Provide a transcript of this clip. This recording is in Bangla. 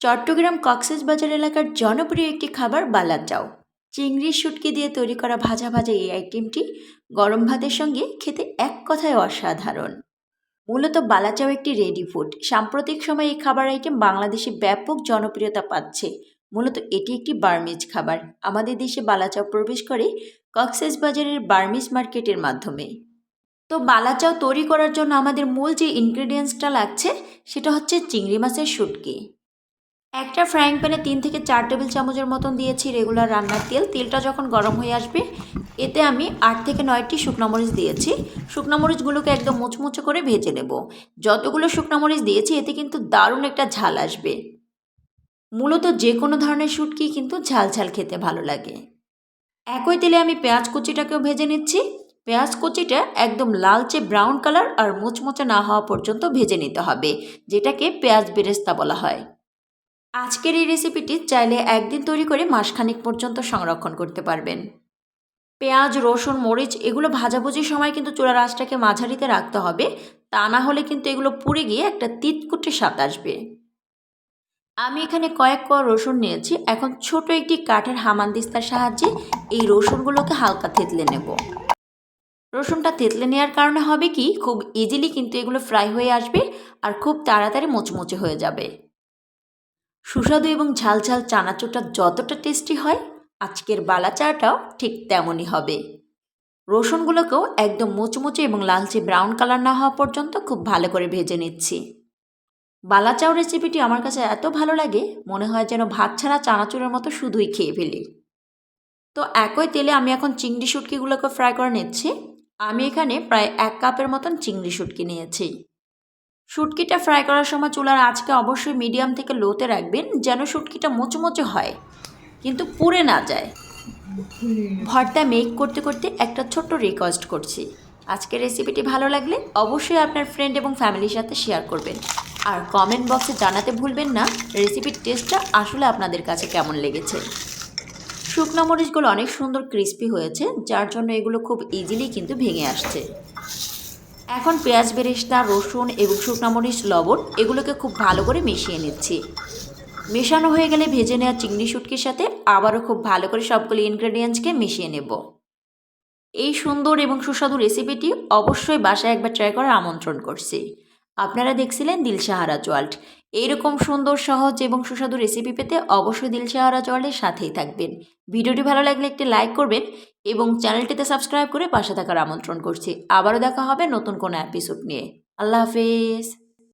চট্টগ্রাম কক্সেস বাজার এলাকার জনপ্রিয় একটি খাবার বালাচাও চিংড়ির শুটকি দিয়ে তৈরি করা ভাজা ভাজা এই আইটেমটি গরম ভাতের সঙ্গে খেতে এক কথায় অসাধারণ। মূলত বালাচাও একটি রেডি ফুড সাম্প্রতিক সময়ে এই খাবার আইটেম বাংলাদেশে ব্যাপক জনপ্রিয়তা পাচ্ছে। মূলত এটি একটি বার্মিজ খাবার। আমাদের দেশে বালাচাও প্রবেশ করে কক্সেস বাজারের বার্মিজ মার্কেটের মাধ্যমে। তো বালাচাও তৈরি করার জন্য আমাদের মূল যে ইনগ্রেডিয়েন্টসটা লাগছে, সেটা হচ্ছে চিংড়ি মাছের শুটকি। একটা ফ্রাইং প্যানে তিন থেকে চার টেবিল চামচের মতন দিয়েছি রেগুলার রান্নার তেল। তেলটা যখন গরম হয়ে আসবে, এতে আমি আট থেকে নয়টি শুকনো মরিচ দিয়েছি। শুকনো মরিচগুলোকে একদম মুচমুচে করে ভেজে নেব। যতগুলো শুকনো মরিচ দিয়েছি, এতে কিন্তু দারুণ একটা ঝাল আসবে। মূলত যে কোনো ধরনের শুটকি কিন্তু ঝাল ঝাল খেতে ভালো লাগে। একই তেলে আমি পেঁয়াজ কুচিটাকেও ভেজে নিচ্ছি। পেঁয়াজ কুচিটা একদম লালচে ব্রাউন কালার আর মুচমুচে না হওয়া পর্যন্ত ভেজে নিতে হবে, যেটাকে পেঁয়াজ বেরেস্তা বলা হয়। আজকের এই রেসিপিটি চাইলে একদিন তৈরি করে মাসখানিক পর্যন্ত সংরক্ষণ করতে পারবেন। পেঁয়াজ, রসুন, মরিচ এগুলো ভাজাভুজির সময় কিন্তু চুলার আঁচটাকে মাঝারিতে রাখতে হবে, তা না হলে কিন্তু এগুলো পুড়ে গিয়ে একটা তিতকুটে স্বাদ আসবে। আমি এখানে কয়েক কোয়া রসুন নিয়েছি, এখন ছোট একটি কাঠের হামানদিস্তার সাহায্যে এই রসুনগুলোকে হালকা থেতলে নেব। রসুনটা তেতলে নেওয়ার কারণে হবে কি, খুব ইজিলি কিন্তু এগুলো ফ্রাই হয়ে আসবে আর খুব তাড়াতাড়ি মুচমুচে হয়ে যাবে। সুস্বাদু এবং ঝাল ঝাল চানাচুরটা যতটা টেস্টি হয়, আজকের বালা চাটাও ঠিক তেমনই হবে। রসুনগুলোকেও একদম মুচমুচে এবং লালচে ব্রাউন কালার না হওয়া পর্যন্ত খুব ভালো করে ভেজে নিচ্ছি। বালা চাও রেসিপিটি আমার কাছে এত ভালো লাগে, মনে হয় যেন ভাত ছাড়া চানাচুরের মতো শুধুই খেয়ে ফেলি। তো একই তেলে আমি এখন চিংড়ি শুটকিগুলোকে ফ্রাই করে নিচ্ছি। আমি এখানে প্রায় এক কাপের মতন চিংড়ি শুটকি নিয়েছি। শুটকিটা ফ্রাই করার সময় চুলার আঁচকে অবশ্যই মিডিয়াম থেকে লোতে রাখবেন যেন শুটকিটা মোচমোচে হয়, কিন্তু পুড়ে না যায়। ভর্তা মেক করতে করতে একটা ছোট্ট রিকোয়েস্ট করছি। আজকের রেসিপিটি ভালো লাগলে অবশ্যই আপনার ফ্রেন্ড এবং ফ্যামিলির সাথে শেয়ার করবেন। আর কমেন্ট বক্সে জানাতে ভুলবেন না রেসিপির টেস্টটা আসলে আপনাদের কাছে কেমন লেগেছে। শুকনো মরিচগুলো অনেক সুন্দর ক্রিস্পি হয়েছে, যার জন্য এগুলো খুব ইজিলি কিন্তু ভেঙে আসছে। এখন পেঁয়াজ, বেরেস্তা, রসুন এবং শুকনো মরিচ, লবণ এগুলোকে খুব ভালো করে মিশিয়ে নিচ্ছি। মেশানো হয়ে গেলে ভেজে নেওয়া চিংড়ি শুটকির সাথে আবারও খুব ভালো করে সবগুলি ইনগ্রেডিয়েন্টসকে মিশিয়ে নেব। এই সুন্দর এবং সুস্বাদু রেসিপিটি অবশ্যই বাসায় একবার ট্রাই করার আমন্ত্রণ করছি। আপনারা দেখছিলেন দিলশাহারা চোয়াল্ট এইরকম সুন্দর, সহজ এবং সুস্বাদু রেসিপি পেতে অবশ্যই দিলশাহারা চলের সাথেই থাকবেন। ভিডিওটি ভালো লাগলে একটি লাইক করবেন এবং চ্যানেলটিতে সাবস্ক্রাইব করে পাশে থাকার আমন্ত্রণ করছি। আবারও দেখা হবে নতুন কোনো এপিসোড নিয়ে। আল্লাহ হাফেজ।